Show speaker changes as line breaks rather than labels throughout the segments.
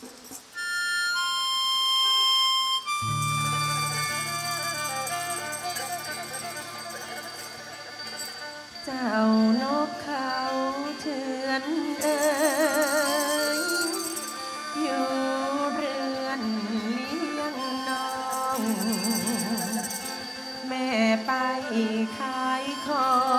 เจ้านกเขาเถื่อนเอ่ยอยู่เรือนเลี้ยงน้อง แม่ไปขายของ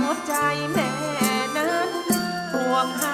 หัวใจแม่นั้นห่วงหา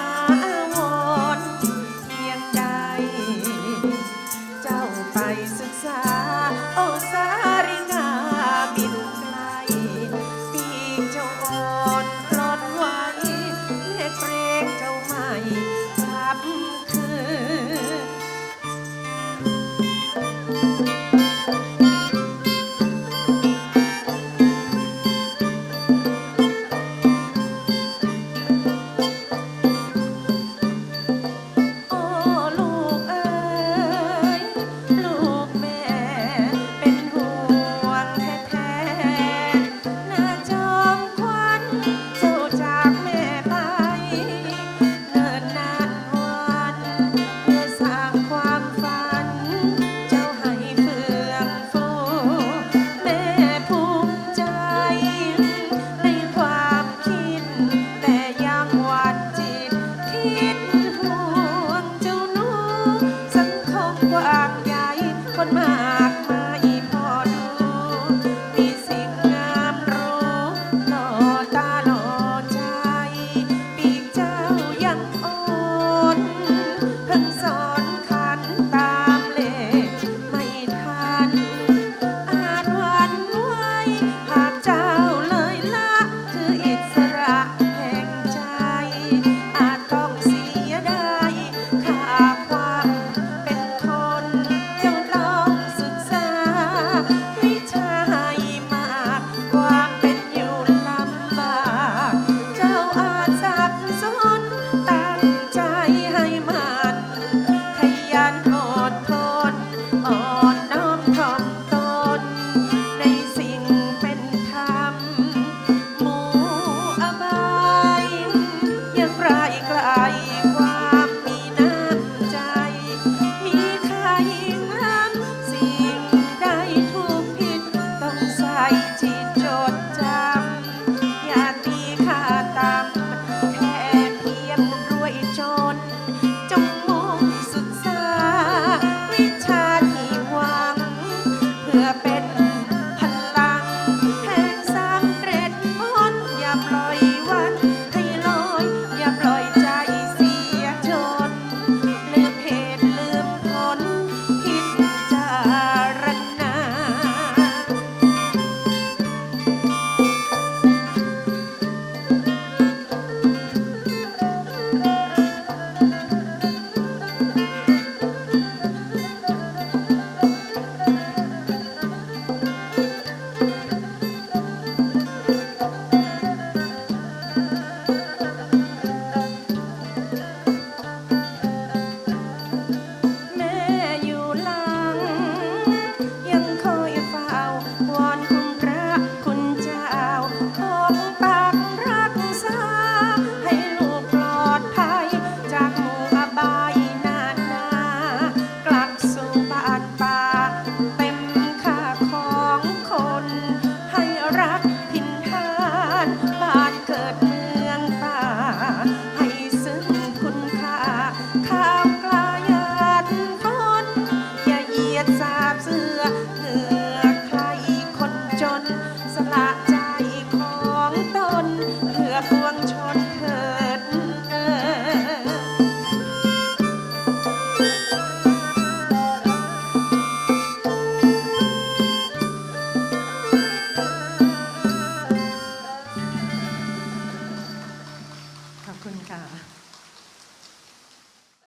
Thank you.